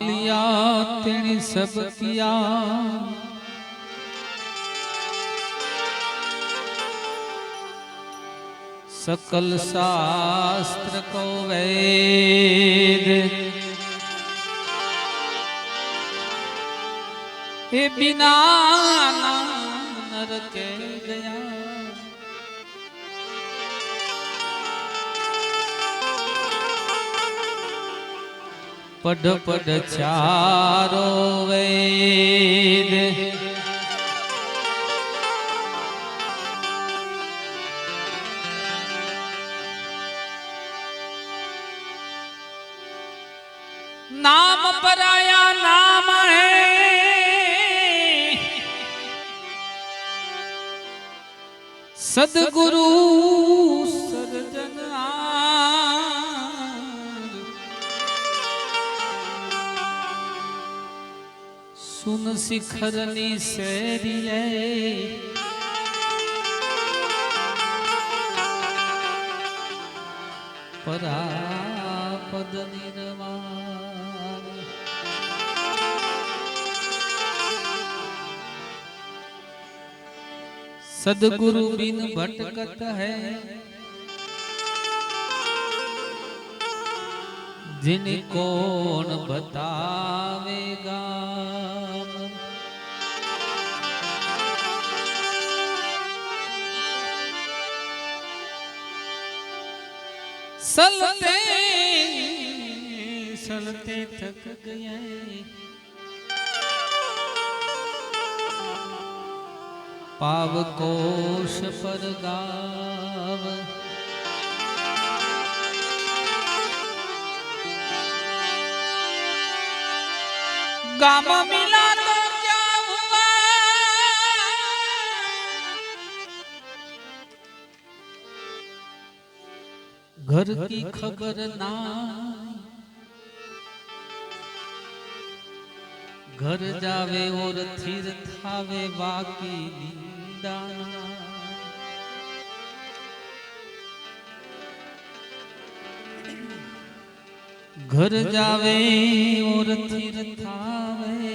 लिया तेने सब किया सकल शास्त्र को वेद એ બિના નરકે ગયા. પઢ પઢ ચારો વેદ. સદગુરુ સર્જન સુન શિખરની શેરીએ પરાપદ નિર્માણ सदगुरु बिन भटकत है जिन कौन बतावेगा सलते सलते थक गए પાવકોશ પર ગાવ. ગામ મિલા તો ઘર કી ખબર ના ઘર જાવે ઓર થીર થાવે બાકી નિંદા ઘર જાવે ઓર થાવે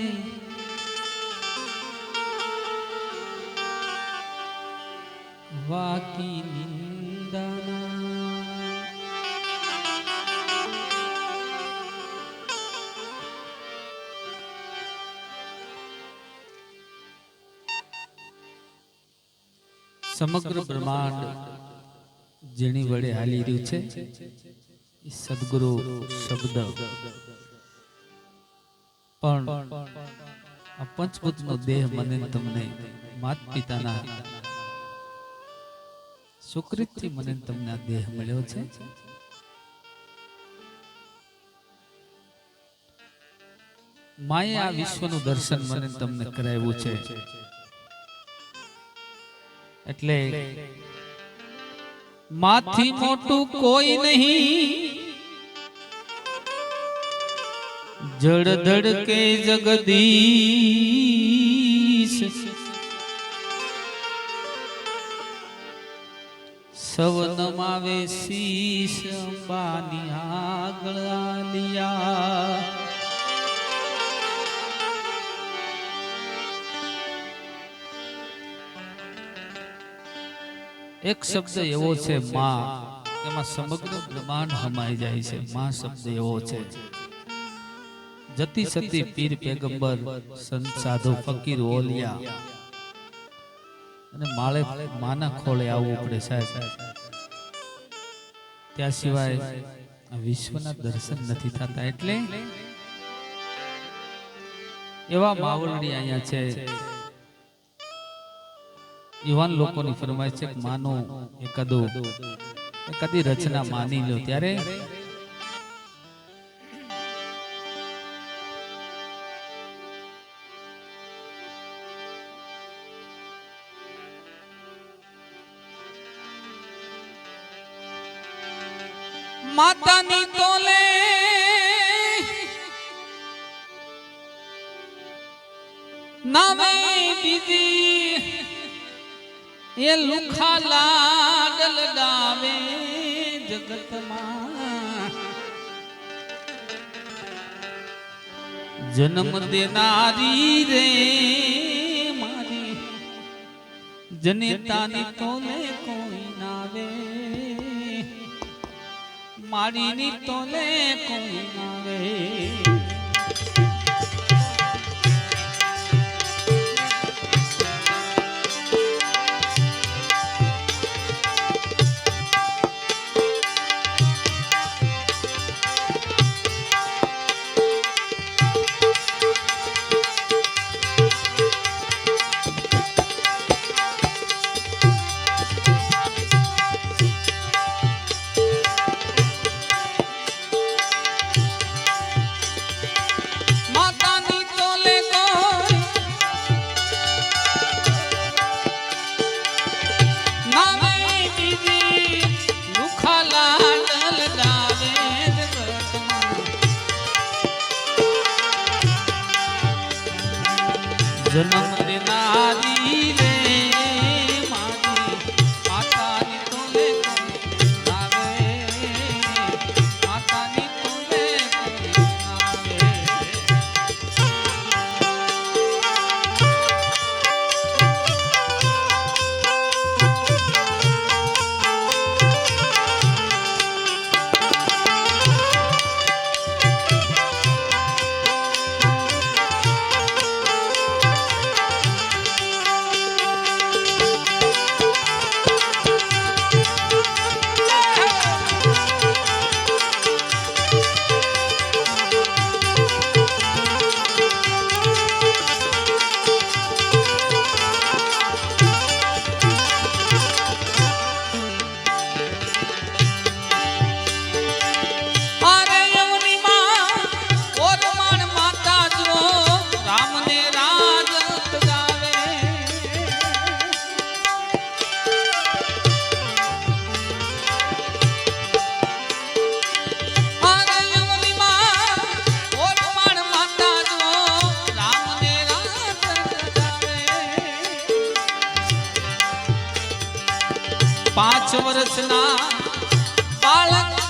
બાકી સમગ્ર બ્રહ્માંડ જેની વડે હાલી રહ્યું છે, એ સદગુરુ શબ્દ. પણ આ પંચભૂતનો દેહ મને તમને માત પિતાના સુકૃતથી મને તમને આ દેહ મળ્યો છે. માએ આ વિશ્વનું દર્શન મને તમને કરાવ્યું છે. એટલે માથી મોટું કોઈ નહીં. જડધડ કે જગદીશ. સવ નમાવે શીશ અંબાની આગળ આલિયા. એક શબ્દ એવો છે માં એમાં સમગ્ર બ્રહ્માંડ હમાઈ જાય છે. માં શબ્દ એવો છે. જતી સતી પીર પેગંબર સંત સાધુ ફકીર ઓલિયા. અને માળે માના ખોળે આવવું પડે સાહેબ. ત્યાં સિવાય વિશ્વના દર્શન નથી થતા એટલે એવા માવલડી અહીંયા છે. યુવાન લોકોની ફરમાઈશ છે માનો એકાદો એકાદી રચના માની લો. ત્યારે એ લુખા લાડલ ડાવે જગતમાં. જન્મ દેનારી રે મારી. જનેતાની તોલે કોઈ નાવે મારીની તોલે કોઈ નાવે ভজন પાંચ વર્ષના બાળક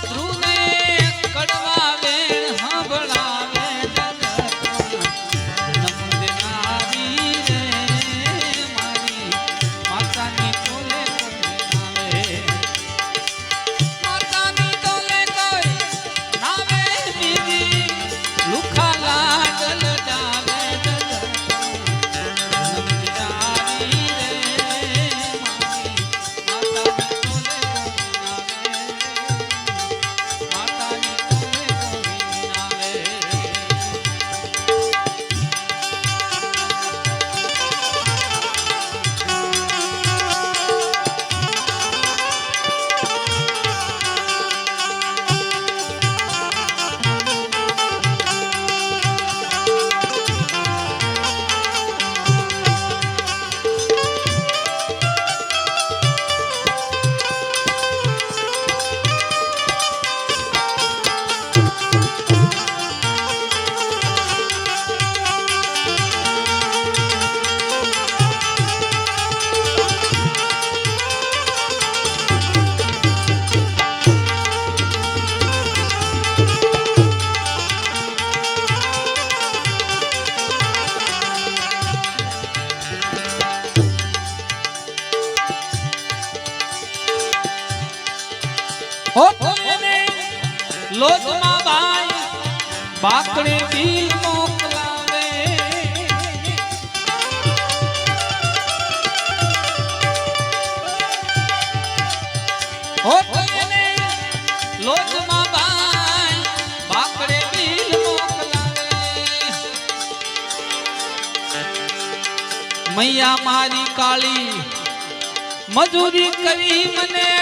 ઓ તમને લોજમાં બાઈ બાકડે મૈયા મારી કાળી મજૂરી કરી મને.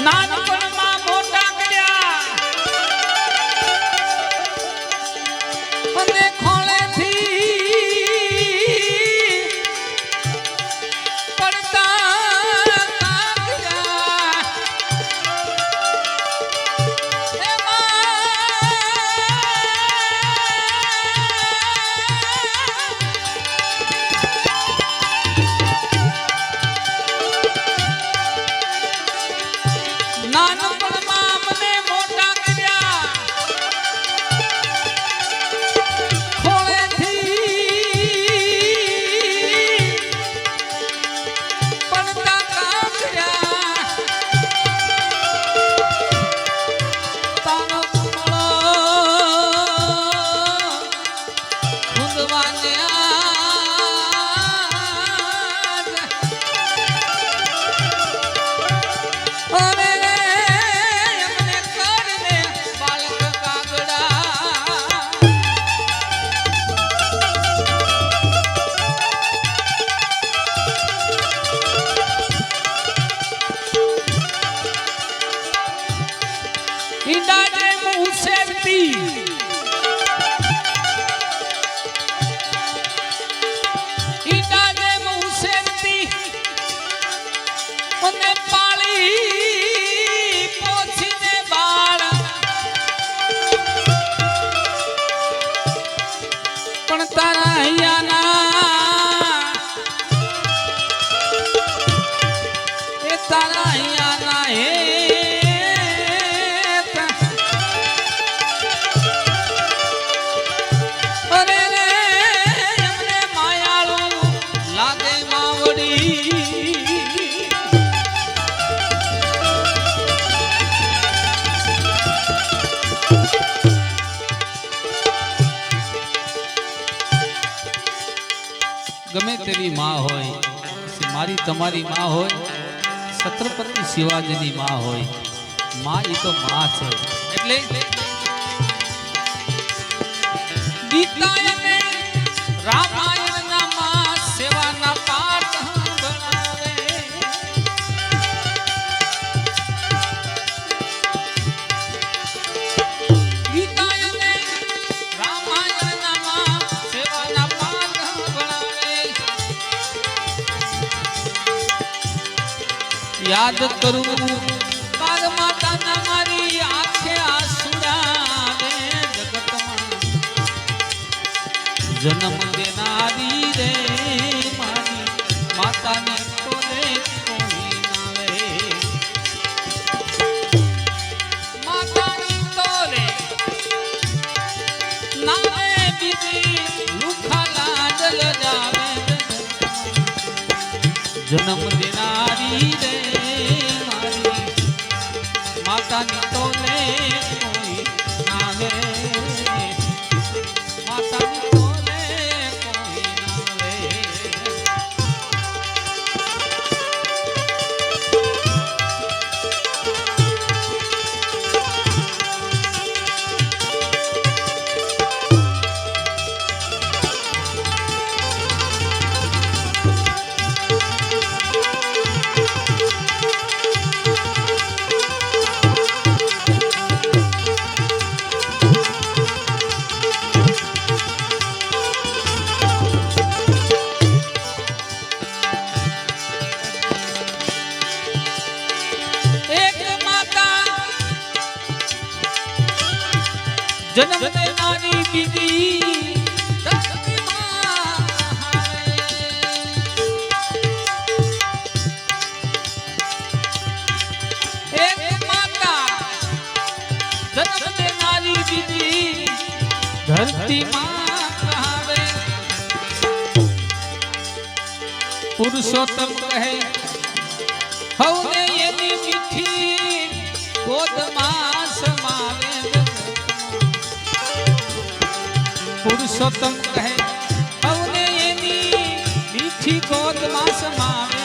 ನಾನು মানব પટેલની માં હોય મારી તમારી માં હોય, છત્રપતિ શિવાજીની માં હોય. માં એ તો માં છે. એટલે ગીતા યાદ કરું. બાર માતાના મારી આંખે આસુડા જગતમાં. જન્મ દેનારી રે મારી, માતાને જન્મ દેનારી રે માતાની તો ને જન્મ દેનારી બીજી ધરતીમાં કહાવે. પુરુષોત્તમ કહે હવને પુરુષોત્તમ કહે હવને એની મીઠી ગોદમાં સમાવે